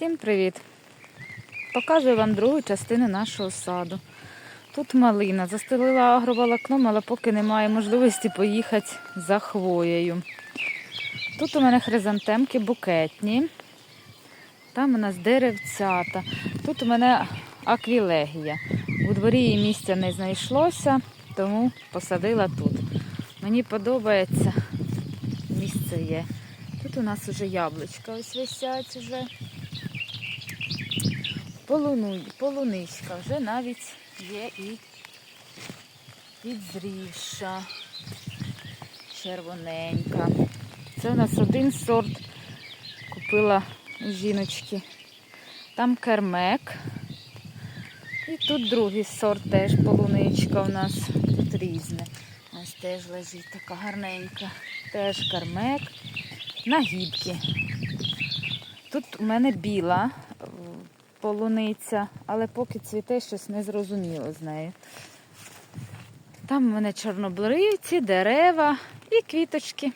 Всім привіт! Показую вам другу частину нашого саду. Тут малина. Застелила агроволокном, але поки немає можливості поїхати за хвоєю. Тут у мене хризантемки букетні. Там у нас деревцята. Тут у мене аквілегія. У дворі її місця не знайшлося, тому посадила тут. Мені подобається, місце є. Тут у нас уже яблучка ось висять уже. Полуну, полуничка вже навіть є і підзрівша, червоненька. Це у нас один сорт купила жіночки. Там кермек. І тут другий сорт теж полуничка у нас. Тут різне. Ось теж лежить така гарненька. Теж кермек. Нагібки. Тут у мене біла полуниця, але поки цвіте щось незрозуміло з нею. Там в мене чорнобриці, дерева і квіточки.